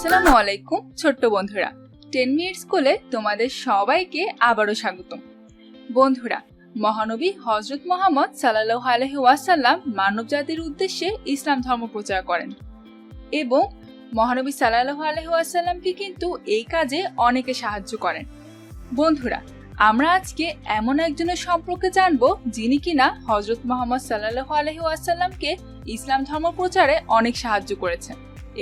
আসসালামু আলাইকুম, ছোট্ট বন্ধুরা। টেন মিনিট স্কুলে তোমাদের সবাইকে আবারও স্বাগতম। বন্ধুরা, মহানবী হজরত মোহাম্মদ সাল্লাহ আলহি ওয়াসাল্লাম মানব জাতির উদ্দেশ্যে ইসলাম ধর্ম প্রচার করেন। এবং মহানবী সাল্লাহ আলহি ওয়াসাল্লামকে কিন্তু এই কাজে অনেকে সাহায্য করেন। বন্ধুরা, আমরা আজকে এমন একজনের সম্পর্কে জানব যিনি কিনা হজরত মোহাম্মদ সাল্লাহ আলহি ওয়াসাল্লামকে ইসলাম ধর্ম প্রচারে অনেক সাহায্য করেছেন।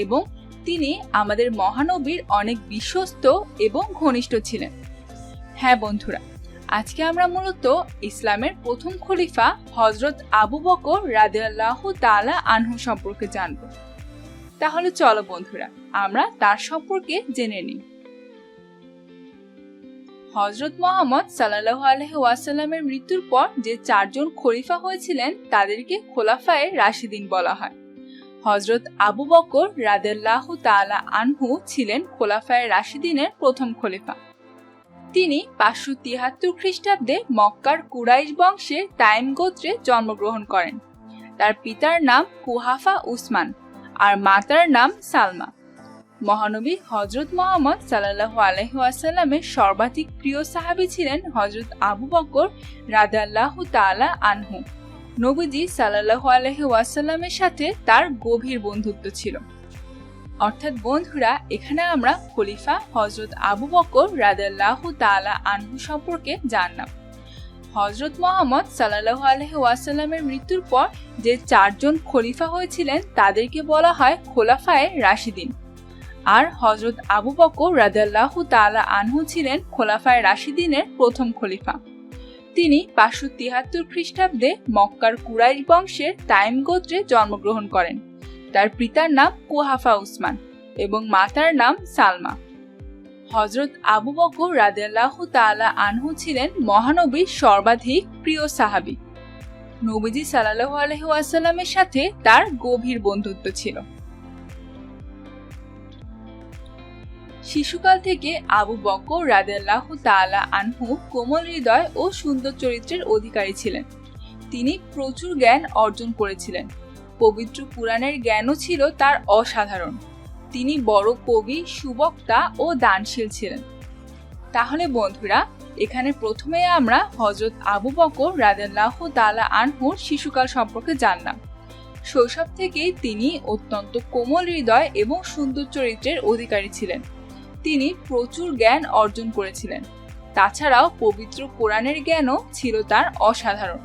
এবং তিনি আমাদের মহানবীর অনেক বিশ্বস্ত এবং ঘনিষ্ঠ ছিলেন। হ্যাঁ বন্ধুরা, আজকে আমরা মূলত ইসলামের প্রথম খলিফা হজরত আবু বকর রাদিয়াল্লাহু তাআলা আনহু সম্পর্কে জানব। তাহলে চলো বন্ধুরা, আমরা তার সম্পর্কে জেনে নিই। হজরত মোহাম্মদ সাল্লাহ আলহ ওয়াসাল্লামের মৃত্যুর পর যে চারজন খলিফা হয়েছিলেন, তাদেরকে খোলাফায়ে রাশিদিন বলা হয়। হজরত আবু বকর রাদেল্লাহ তালা আনহু ছিলেন খোলাফায়ে রাশিদিনের প্রথম খলিফা। তিনি পাঁচশো তিয়াত্তর খ্রিস্টাব্দে মক্কার কুরাইশ বংশের টাইম গোত্রে জন্মগ্রহণ করেন। তার পিতার নাম কুহাফা উসমান আর মাতার নাম সালমা। মহানবী হজরত মোহাম্মদ সাল্লাহ আলহাসাল্লামের সর্বাধিক প্রিয় সাহাবি ছিলেন হজরত আবু বকর রাদাল্লাহ তালা আনহু। নবীজি সাল্লাহ আলহি ওয়াসাল্লামের সাথে তার গভীর বন্ধুত্ব ছিল। অর্থাৎ বন্ধুরা, এখানে আমরা খলিফা হজরত আবু বকর রাদাল্লাহ তালা আনহু সম্পর্কে জানলাম। হজরত মোহাম্মদ সাল্লাহ আলহি ওয়াসাল্লামের মৃত্যুর পর যে চারজন খলিফা হয়েছিলেন, তাদেরকে বলা হয় খোলাফায়ে রাশিদিন। আর হজরত আবু বকর রাদাল্লাহ তালা আনহু ছিলেন খোলাফায় রাশিদিনের প্রথম খলিফা। তিনি পাঁচশো তিয়াত্তর খ্রিস্টাব্দে মক্কার কুরাইশ বংশের তাইম গোত্রে জন্মগ্রহণ করেন। তার পিতার নাম কুহাফা উসমান এবং মাতার নাম সালমা। হজরত আবু বকর রাদেল্লাহ তালা আনহু ছিলেন মহানবীর সর্বাধিক প্রিয় সাহাবি। নবীজি সাল্লাহ আলহাসাল্লামের সাথে তার গভীর বন্ধুত্ব ছিল। শিশুকাল থেকে আবু বকর রাদেল্লাহ তালা আনহু কোমল হৃদয় ও সুন্দর চরিত্রের অধিকারী ছিলেন। তিনি প্রচুর জ্ঞান অর্জন করেছিলেন। পবিত্র পুরাণের জ্ঞানও ছিল তার অসাধারণ। তিনি বড় কবি, সুবক্তা ও দানশীল ছিলেন। তাহলে বন্ধুরা, এখানে প্রথমে আমরা হজরত আবু বকর রাদেল্লাহ তালা আনহুর শিশুকাল সম্পর্কে জানলাম। শৈশব থেকেই তিনি অত্যন্ত কোমল হৃদয় এবং সুন্দর চরিত্রের অধিকারী ছিলেন। তিনি প্রচুর জ্ঞান অর্জন করেছিলেন। তাছাড়াও পবিত্র কোরআনের জ্ঞানও ছিল তার অসাধারণ।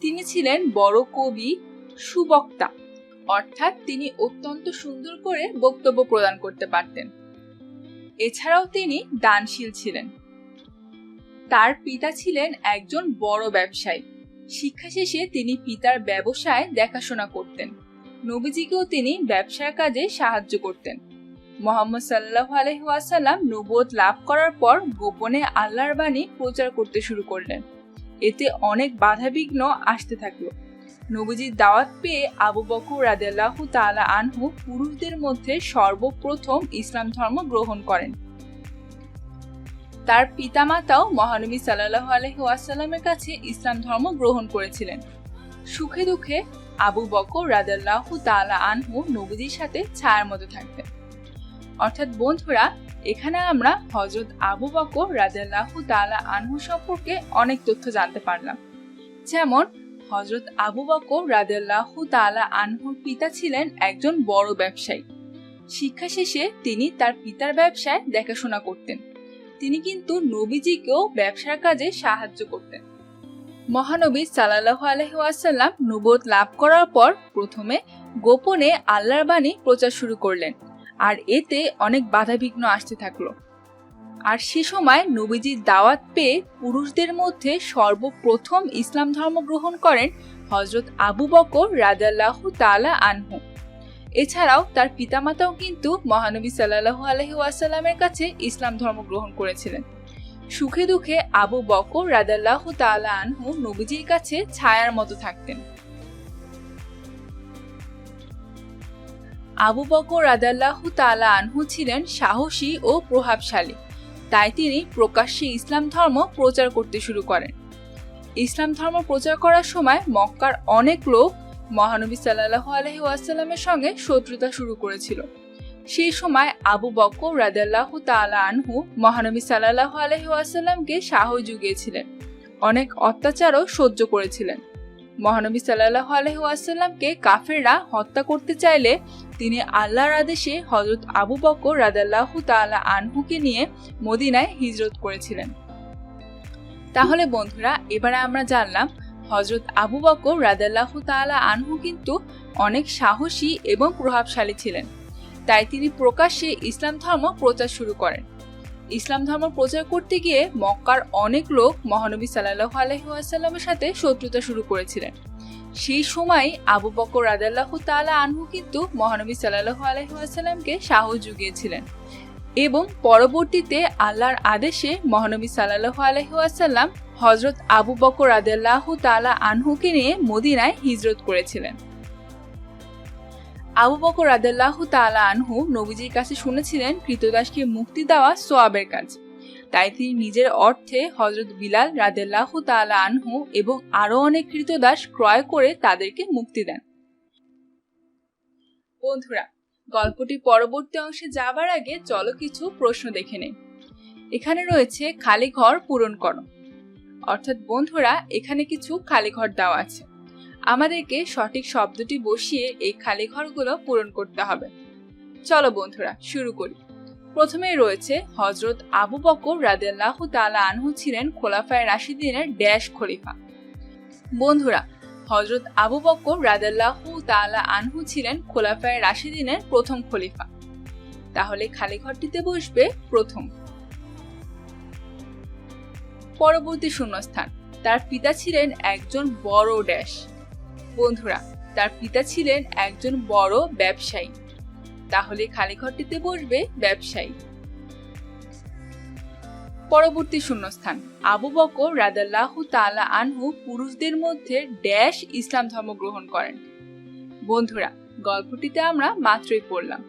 তিনি ছিলেন বড় কবি সুবক্তা, অর্থাৎ তিনি অত্যন্ত সুন্দর করে বক্তব্য প্রদান করতে পারতেন। এছাড়াও তিনি দানশীল ছিলেন। তার পিতা ছিলেন একজন বড় ব্যবসায়ী। শিক্ষা শেষে তিনি পিতার ব্যবসায় দেখাশোনা করতেন। নবীজিকেও তিনি ব্যবসার কাজে সাহায্য করতেন। মোহাম্মদ সাল্লাহ আলহাসাল্লাম নবুয়ত লাভ করার পর গোপনে আল্লাহর বাণী প্রচার করতে শুরু করলেন। এতে অনেক বাধাবিঘ্ন আসতে থাকল। নবীজির দাওয়াত পেয়ে আবু বকর রাদেল্লাহ তালা আনহু পুরুষদের মধ্যে সর্বপ্রথম ইসলাম ধর্ম গ্রহণ করেন। তার পিতামাতাও মহানবী সাল্লাহ আলহিউসাল্লামের কাছে ইসলাম ধর্ম গ্রহণ করেছিলেন। সুখে দুঃখে আবু বকর রাদাল্লাহ তালা আনহু নবীজির সাথে ছায়ার মতো থাকতেন। অর্থাৎ বন্ধুরা, এখানে আমরা হজরত আবু বকর রাজাল্লাহ তালা আনহু সম্পর্কে অনেক তথ্য জানতে পারলাম। যেমন হজরত আবু বকর রাজাল্লাহ তালা আনহুর পিতা ছিলেন একজন বড় ব্যবসায়ী। শিক্ষা শেষে তিনি তার পিতার ব্যবসায় দেখাশোনা করতেন। তিনি কিন্তু নবীজিকেও ব্যবসার কাজে সাহায্য করতেন। মহানবী সাল্লাহ আলহাসাল্লাম নবোধ লাভ করার পর প্রথমে গোপনে আল্লাহর বাণী প্রচার শুরু করলেন। আর এতে অনেক বাধাবিঘ্ন আসতে থাকল। আর সে সময় নবীজির দাওয়াত পেয়ে পুরুষদের মধ্যে সর্বপ্রথম ইসলাম ধর্ম গ্রহণ করেন হজরত আবু বকর রাজাল্লাহ তালা আনহু। এছাড়াও তার পিতামাতাও কিন্তু মহানবী সাল্লাহু আলহি ওয়াসাল্লামের কাছে ইসলাম ধর্ম গ্রহণ করেছিলেন। সুখে দুঃখে আবু বকর রাদাল্লাহ তালা আনহু নবীজির কাছে ছায়ার মতো থাকতেন। আবু বকর রাদাল্লাহ তালা আনহু ছিলেন সাহসী ও প্রভাবশালী। তাই তিনি প্রকাশ্যে ইসলাম ধর্ম প্রচার করতে শুরু করেন। ইসলাম ধর্ম প্রচার করার সময় মক্কার অনেক লোক মহানবী সাল্লাহ আলহি ওয়াসাল্লামের সঙ্গে শত্রুতা শুরু করেছিল। সেই সময় আবু বকর রাদাল্লাহ তালা আনহু মহানবী সাল্লাহ আলহিহাসাল্লামকে সাহস জুগিয়েছিলেন। অনেক অত্যাচারও সহ্য করেছিলেন। মহানবী সাল্লাহ আলহিহাসাল্লামকে কাফেররা হত্যা করতে চাইলে তিনি আল্লাহর আদেশে হজরত আবু বকর রাদাল্লাহ তালা আনহুকে নিয়ে মদিনায় হিজরত করেছিলেন। তাহলে বন্ধুরা, এবারে আমরা জানলাম হজরত আবু বকর রাদাল্লাহ তালা আনহু কিন্তু অনেক সাহসী এবং প্রভাবশালী ছিলেন। তাই তিনি প্রকাশ্যে ইসলাম ধর্ম প্রচার শুরু করেন। ইসলাম ধর্ম প্রচার করতে গিয়ে মক্কার অনেক লোক মহানবী সাল্লাহ আলহিহাসাল্লামের সাথে শত্রুতা শুরু করেছিলেন। সেই সময় আবু বকর রাদাল্লাহ তালা আনহু কিন্তু মহানবী সাল্লাহ আলহিহাসাল্লামকে সাহস জুগিয়েছিলেন এবং পরবর্তীতে আল্লাহর আদেশে মহানবী সাল্লাহ আলহিহাসাল্লাম হজরত আবু বকর রাদাল্লাহ তালা আনহুকে নিয়ে মদিনায় হিজরত করেছিলেন। আবু বকর রাদাল্লাহ তালা আনহু নবীজির কাছে শুনেছিলেন, কৃতদাসকে মুক্তি দেওয়া সোয়াবের কাজ। তাই তিনি নিজের অর্থে হজরত বিলাল রাদেল্লাহ তালা আনহু এবং আরও অনেক কৃতদাস ক্রয় করে তাদেরকে মুক্তি দেন। বন্ধুরা, গল্পটি পরবর্তী অংশে যাবার আগে চলো কিছু প্রশ্ন দেখে নেই। এখানে রয়েছে খালি ঘর পূরণ করো। অর্থাৎ বন্ধুরা, এখানে কিছু খালি ঘর দেওয়া আছে। আমাদেরকে সঠিক শব্দটি বসিয়ে এই খালি ঘরগুলো পূরণ করতে হবে। চলো বন্ধুরা, শুরু করি। প্রথমেই রয়েছে হজরত আবু বকর রাদেল্লাহ তালা আনহু ছিলেন খোলাফায় রাশিদিনের ড্যাশ খলিফা। বন্ধুরা হজরত আবু বকর রাদেল্লাহ তালা আনহু ছিলেন খোলাফায় রাশিদিনের প্রথম খলিফা। তাহলে খালি ঘরটিতে বসবে প্রথম। পরবর্তী শূন্যস্থান, তার পিতা ছিলেন একজন বড় ড্যাশ। বন্ধুরা, তার পিতা ছিলেন একজন বড় ব্যবসায়ী। তাহলে খালি ঘরটিতে বসবে ব্যবসায়ী। পরবর্তী শূন্যস্থান। আবু বকর রাদাল্লাহ তালা আনহু পুরুষদের মধ্যে ড্যাশ ইসলাম ধর্ম গ্রহণ করেন। বন্ধুরা, গল্পটিতে আমরা মাত্রই পড়লাম।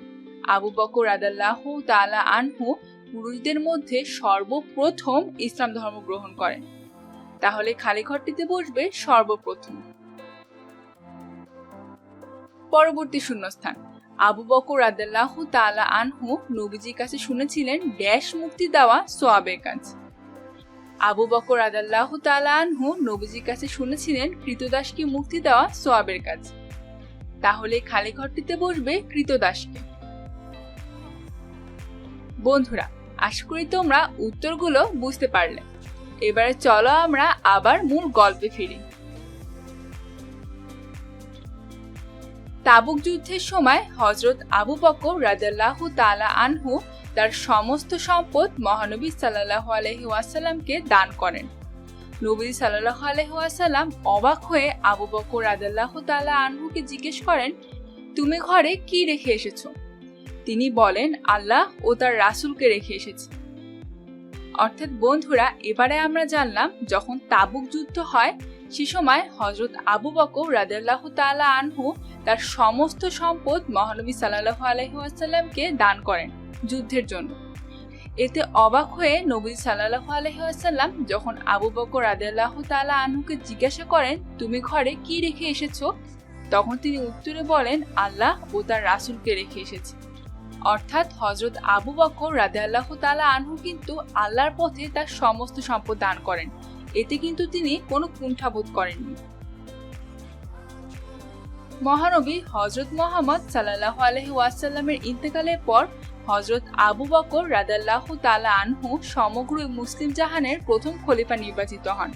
আবু বকর রাদাল্লাহ তালা আনহু পুরুষদের মধ্যে সর্বপ্রথম ইসলাম ধর্ম গ্রহণ করেন। তাহলে খালি ঘরটিতে বসবে সর্বপ্রথম। পরবর্তী শূন্যস্থান। আবু বকর রাদাল্লাহ তালা আনহু নবীজির কাছে শুনেছিলেন, ড্যাশ মুক্তি দেওয়া সোয়াবের কাজ। আবু বকর রাদাল্লাহ তালা আনহু নবীজির কাছে শুনেছিলেন কৃতদাসকে মুক্তি দেওয়া সোয়াবের কাজ। তাহলে খালি ঘরটিতে বসবে কৃতদাসকে। বন্ধুরা, আশা করি তোমরা উত্তরগুলো বুঝতে পারলে। এবারে চলো আমরা আবার মূল গল্পে ফিরি। তাবুক যুদ্ধের সময় হজরত আবু বকর রাজাল্লাহ তালা আনহু তার সমস্ত সম্পদ মহানবী সাল্লাহ আলহি ওয়াসাল্লামকে দান করেন। নবী সাল্লাহ আলহি ওয়াসাল্লাম অবাক হয়ে আবু বকর রাজাল্লাহ তালা আনহুকে জিজ্ঞেস করেন, তুমি ঘরে কি রেখে এসেছ? তিনি বলেন, আল্লাহ ও তার রাসুলকে রেখে এসেছে। অর্থাৎ বন্ধুরা, এবারে আমরা জানলাম, যখন তাবুক যুদ্ধ হয় সে সময় হজরত আবু বকর রাদাল্লাহ তালা আনহু তার সমস্ত সম্পদ মহানবী সাল্লাহ আলহিহাসাল্লামকে দান করেন যুদ্ধের জন্য। এতে অবাক হয়ে নবী সাল্লাহ আলহিহাসাল্লাম যখন আবু বকর রাদাল্লাহ তালা আনহুকে জিজ্ঞাসা করেন, তুমি ঘরে কি রেখে এসেছ? তখন তিনি উত্তরে বলেন, আল্লাহ ও তার রাসুলকে রেখে এসেছে। অর্থাৎ হজরত আবু বকর রাদে আল্লাহ তালা আনহু কিন্তু আল্লাহর পথে তার সমস্ত সম্পদ দান করেন। এতে কিন্তু তিনি কোনো কুণ্ঠাবোধ করেননি। মহানবী হজরত মোহাম্মদ সাল্লাহ আলহি ওয়াসাল্লামের ইন্তেকালের পর হজরত আবু বকর রাদাল্লাহ তালা আনহু সমগ্র মুসলিম জাহানের প্রথম খলিফা নির্বাচিত হন।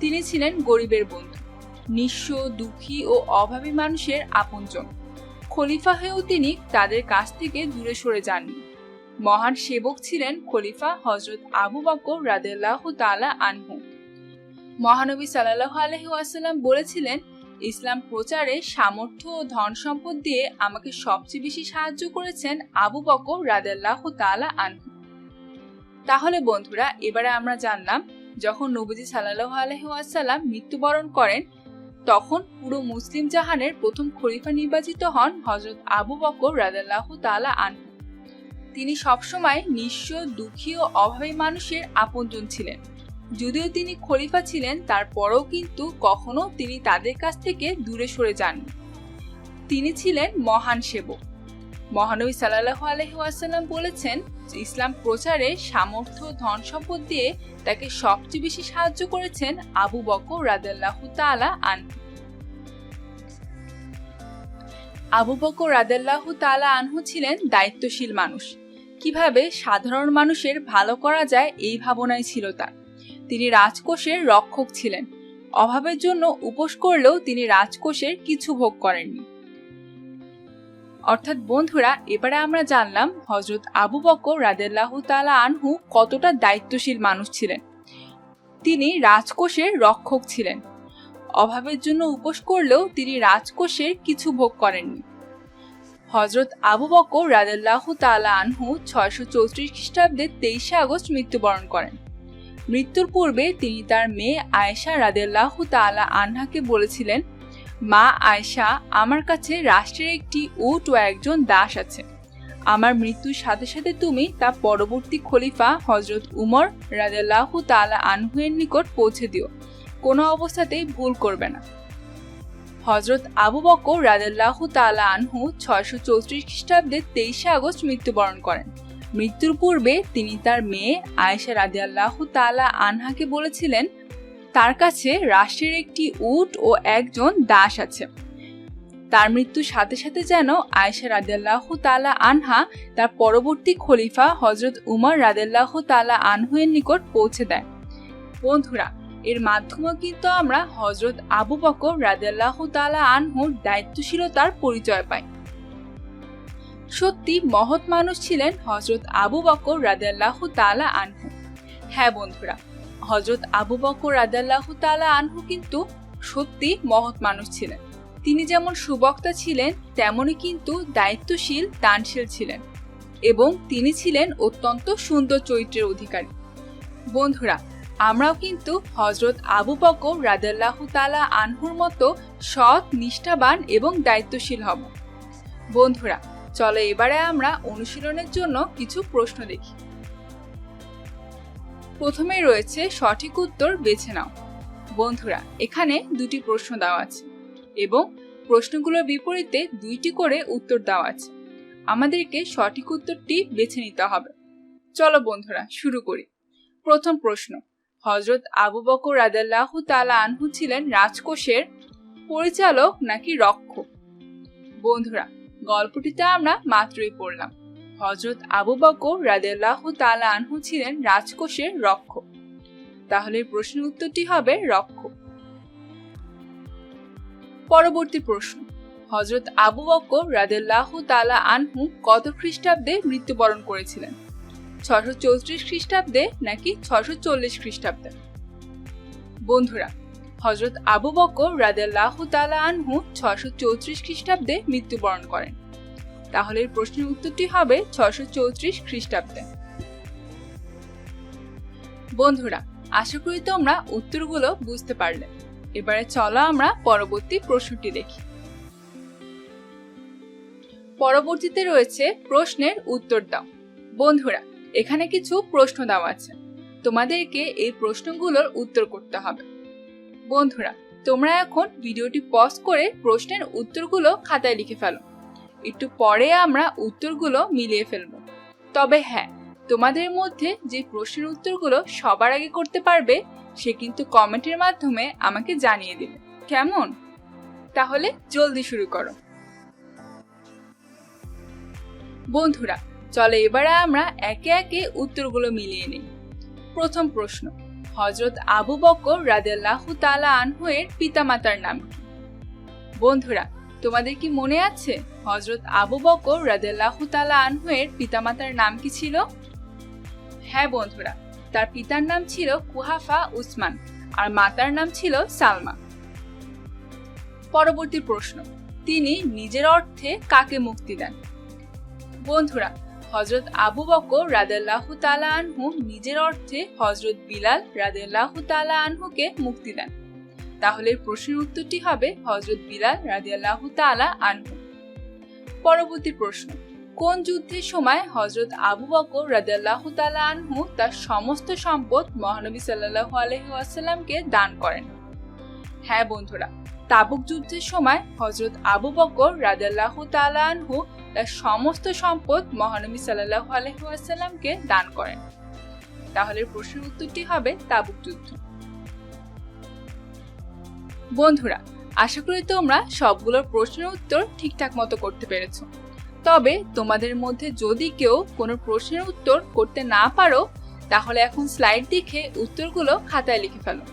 তিনি ছিলেন গরিবের বন্ধু, নিঃস্ব, দুঃখী ও অভাবী মানুষের আপনজন। খলিফা হয়েও তিনি তাদের কাছ থেকে দূরে সরে যাননি। মহান সেবক ছিলেন খলিফা হজরত আবু বকর রাদেল্লাহ তালা আনহু। মহানবী সাল্লাহ আলহি আসাল্লাম বলেছিলেন, ইসলাম প্রচারে সামর্থ্য ও ধন সম্পদ দিয়ে আমাকে সবচেয়ে বেশি সাহায্য করেছেন আবু বকর রাদেল্লাহ তালা আনহু। তাহলে বন্ধুরা, এবারে আমরা জানলাম, যখন নবীজি সাল্লাহ আলহি আসাল্লাম মৃত্যুবরণ করেন, তখন পুরো মুসলিম জাহানের প্রথম খলিফা নির্বাচিত হন হজরত আবু বকর রাদাল্লাহ তালা আনহু। তিনি সবসময় নিঃস্ব, দুঃখী ও অভাবী মানুষের আপনজন ছিলেন। যদিও তিনি খলিফা ছিলেন, তারপরও কিন্তু কখনো তিনি তাদের কাছ থেকে দূরে সরে যাননি। তিনি ছিলেন মহান সেবক। মহানবী সাল্লাহ আলহিহাসাল্লাম বলেছেন ইসলাম প্রচারে সামর্থ্য, ধন সম্পদ দিয়ে তাকে সবচেয়ে বেশি সাহায্য করেছেন আবু বকর রাদাল্লাহ তালা আন আবু বকর রাদাল্লাহ তালা আনহু ছিলেন দায়িত্বশীল মানুষ। কীভাবে সাধারণ মানুষের ভালো করা যায় এই ভাবনাই ছিল তার। তিনি রাজকোষের রক্ষক ছিলেন। অভাবের জন্য উপোস করলেও তিনি রাজকোষের কিছু ভোগ করেননি। অর্থাৎ বন্ধুরা, এবারে আমরা জানলাম হজরত আবু বকর রাদেল্লাহ তালা আনহু কতটা দায়িত্বশীল মানুষ ছিলেন। তিনি রাজকোষের রক্ষক ছিলেন। অভাবের জন্য উপোস করলেও তিনি রাজকোষের কিছু ভোগ করেননি। হজরত আবু বকর রাদেল্লাহ তালা আনহু ছয়শো চৌত্রিশ খ্রিস্টাব্দে তেইশে আগস্ট মৃত্যুবরণ করেন। মৃত্যুর পূর্বে তিনি তার মেয়ে আয়েশা রাদেল্লাহ তালা আনহাকে বলেছিলেন, মা আয়েশা, আমার কাছে রাষ্ট্রের একটি উট ও একজন দাস আছে। আমার মৃত্যুর সাথে সাথে তুমি তা পরবর্তী খলিফা হজরত উমর রাজাল্লাহু তালা আনহুয়ের নিকট পৌঁছে দিও। কোনো অবস্থাতেই ভুল করবে না। হজরত আবু বকর রাজাল্লাহু তালা আনহু ছয়শো চৌত্রিশ খ্রিস্টাব্দে তেইশে আগস্ট মৃত্যুবরণ করেন। মৃত্যুর পূর্বে তিনি তার মেয়ে আয়েশা রাজিয়াল্লাহু তালা আনহাকে বলেছিলেন, তার কাছে রাষ্ট্রের একটি উট ও একজন দাস আছে। তার মৃত্যুর সাথে সাথে যেন আয়েশা রাদেল্লাহ তালা আনহা তার পরবর্তী খলিফা হজরত উমর রাদেল্লাহ তালা আনহুয়ের নিকট পৌঁছে দেয়। বন্ধুরা, এর মাধ্যমে কিন্তু আমরা হজরত আবু বকর রাদেল্লাহ তালা আনহুর দায়িত্বশীলতার পরিচয় পাই। সত্যি মহৎ মানুষ ছিলেন হজরত আবু বকর রাদেল্লাহ তালা আনহু। হ্যাঁ বন্ধুরা হজরত আবু বকর রাদাল্লাহ তালা আনহু কিন্তু সত্যি মহৎ মানুষ ছিলেন। তিনি যেমন সুবক্তা ছিলেন তেমনই কিন্তু দায়িত্বশীল, দানশীল ছিলেন এবং তিনি ছিলেন অত্যন্ত সুন্দর চরিত্রের অধিকারী। বন্ধুরা, আমরাও কিন্তু হজরত আবু বকর রাদাল্লাহ তালা আনহুর মতো সৎ, নিষ্ঠাবান এবং দায়িত্বশীল হব। বন্ধুরা চলো এবারে আমরা অনুশীলনের জন্য কিছু প্রশ্ন দেখি। প্রথমেই রয়েছে সঠিক উত্তর বেছে নাও। বন্ধুরা, এখানে দুটি প্রশ্ন দেওয়া আছে এবং প্রশ্নগুলোর বিপরীতে দুইটি করে উত্তর দেওয়া আছে। আমাদেরকে সঠিক উত্তরটি বেছে নিতে হবে। চলো বন্ধুরা, শুরু করি। প্রথম প্রশ্ন হজরত আবু বকর রাদাল্লাহ তালা আনহু ছিলেন রাজকোষের পরিচালক নাকি রক্ষক? বন্ধুরা গল্পটিতে আমরা মাত্রই পড়লাম। হজরত আবু বকর রাদেল্লাহ তালা আনহু ছিলেন রাজকোষের রক্ষক। তাহলে প্রশ্নের উত্তরটি হবে রক্ষক। পরবর্তী প্রশ্ন। হজরত আবু বকর রাদেল্লাহ তালা আনহু কত খ্রিস্টাব্দে মৃত্যুবরণ করেছিলেন? ছশো চৌত্রিশ খ্রিস্টাব্দে নাকি ছশো চল্লিশ খ্রিস্টাব্দে? বন্ধুরা হজরত আবু বকর রাদেল্লাহ তালা আনহু ছশো চৌত্রিশ খ্রিস্টাব্দে মৃত্যুবরণ করেন। তাহলে প্রশ্নের উত্তরটি হবে ছশো চৌত্রিশ খ্রিস্টাব্দে। বন্ধুরা, আশা করি তোমরা উত্তরগুলো বুঝতে পারলে। এবারে চলো আমরা পরবর্তী প্রশ্নটি দেখি। পরবর্তীতে রয়েছে প্রশ্নের উত্তর দাও। বন্ধুরা, এখানে কিছু প্রশ্ন দেওয়া আছে। তোমাদেরকে এই প্রশ্নগুলোর উত্তর করতে হবে। বন্ধুরা, তোমরা এখন ভিডিওটি পজ করে প্রশ্নের উত্তরগুলো খাতায় লিখে ফেলো। একটু পরে আমরা উত্তরগুলো মিলিয়ে ফেলব। তবে হ্যাঁ তোমাদের মধ্যে যে প্রশ্নের উত্তরগুলো সবার আগে করতে পারবে, সে কিন্তু কমেন্টের মাধ্যমে আমাকে জানিয়ে দেবে। কেমন? তাহলে জলদি শুরু করো। বন্ধুরা, চলো এবারে আমরা একে একে উত্তরগুলো মিলিয়ে নিই। প্রথম প্রশ্ন হজরত আবু বকর রাদেল্লাহ তালা আনহুয়ের পিতামাতার নাম। বন্ধুরা, তোমাদের কি মনে আছে হজরত আবু বকর রাদেল্লাহ তালা আনহুয়ের পিতামাতার নাম কি ছিল? হ্যাঁ বন্ধুরা, তার পিতার নাম ছিল কুহাফা উসমান আর মাতার নাম ছিল সালমা। পরবর্তী প্রশ্ন, তিনি নিজের অর্থে কাকে মুক্তি দেন? বন্ধুরা হজরত আবু বকর রাদেল্লাহ তালা আনহু নিজের অর্থে হজরত বিলাল রাদেল্লাহ তালা আনহুকে মুক্তি দেন। তাহলে প্রশ্নের উত্তরটি হবে হজরত বিলাল রাদিয়াল্লাহু তালা আনহু। পরবর্তী প্রশ্ন, কোন যুদ্ধের সময় হজরত আবু বকর রাদিয়াল্লাহু তালা আনহু তার সমস্ত সম্পদ মহানবী সাল্লাল্লাহু আলহি আসাল্লামকে দান করেন? হ্যাঁ বন্ধুরা, তাবুক যুদ্ধের সময় হজরত আবু বকর রাজাল্লাহ তালানহু তার সমস্ত সম্পদ মহানবী সাল্লাহ আলহাসাল্লামকে দান করেন। তাহলে প্রশ্নের উত্তরটি হবে তাবুক যুদ্ধ। বন্ধুরা, আশা করি তোমরা সবগুলোর প্রশ্নের উত্তর ঠিকঠাক মতো করতে পেরেছ। তবে তোমাদের মধ্যে যদি কেউ কোনো প্রশ্নের উত্তর করতে না পারো, তাহলে এখন স্লাইড দেখে উত্তরগুলো খাতায় লিখে ফেলো।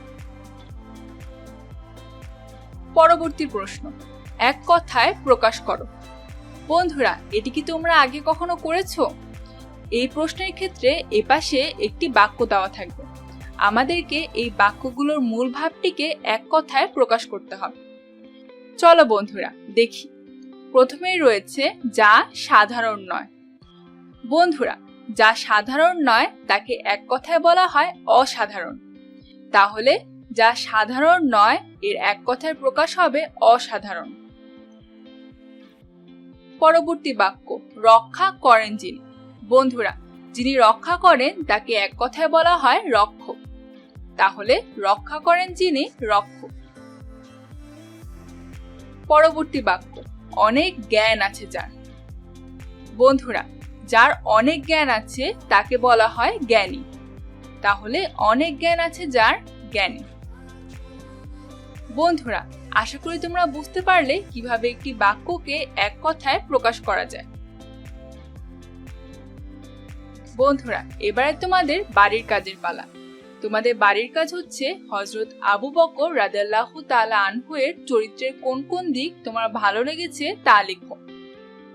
পরবর্তী প্রশ্ন, এক কথায় প্রকাশ করো। বন্ধুরা, এটি কি তোমরা আগে কখনো করেছ? এই প্রশ্নের ক্ষেত্রে এপাশে একটি বাক্য দেওয়া থাকবে। আমাদেরকে এই বাক্যগুলোর মূল ভাবটিকে এক কথায় প্রকাশ করতে হবে। চলো বন্ধুরা, দেখি। প্রথমেই রয়েছে, যা সাধারণ নয়। বন্ধুরা, যা সাধারণ নয়, তাকে এক কথায় বলা হয় অসাধারণ। তাহলে যা সাধারণ নয়, এর এক কথায় প্রকাশ হবে অসাধারণ। পরবর্তী বাক্য, রক্ষা করেন যিনি। বন্ধুরা, যিনি রক্ষা করেন, তাকে এক কথায় বলা হয় রক্ষক। তাহলে, রক্ষা করেন যিনি, রক্ষক। পরবর্তী বাক্য, অনেক জ্ঞান আছে যার। বন্ধুরা, যার অনেক জ্ঞান আছে, তাকে বলা হয় জ্ঞানী। তাহলে, অনেক জ্ঞান আছে যার জ্ঞানী। বন্ধুরা আশা করি তোমরা বুঝতে পারলে কীভাবে একটি বাক্যকে এক কথায় প্রকাশ করা যায়। বন্ধুরা, এবারে তোমাদের বাড়ির কাজের পালা। তোমাদের বাড়ির কাজ হচ্ছে হজরত আবু বকর রাদাল্লাহ তালা আনহুয়ের চরিত্রের কোন কোন দিক তোমার ভালো লেগেছে তা লিখো।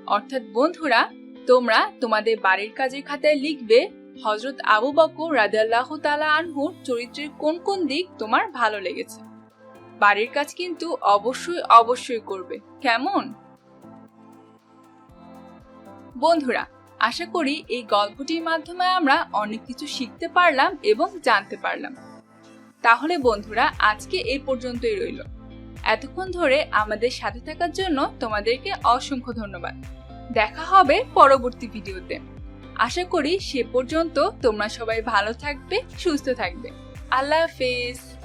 অর্থাৎ বন্ধুরা, তোমরা তোমাদের বাড়ির কাজের খাতায় লিখবে হজরত আবু বকর রাদাল্লাহ তালা আনহুর চরিত্রের কোন কোন দিক তোমার ভালো লেগেছে। বাড়ির কাজ কিন্তু অবশ্যই অবশ্যই করবে। কেমন? বন্ধুরা, আশা করি এই গল্পটির মাধ্যমে আমরা অনেক কিছু শিখতে পারলাম এবং জানতে পারলাম। তাহলে বন্ধুরা, আজকে এই পর্যন্তই রইল। এতক্ষণ ধরে আমাদের সাথে থাকার জন্য তোমাদেরকে অসংখ্য ধন্যবাদ। দেখা হবে পরবর্তী ভিডিওতে। আশা করি সে পর্যন্ত তোমরা সবাই ভালো থাকবে, সুস্থ থাকবে। আল্লাহ হাফেজ।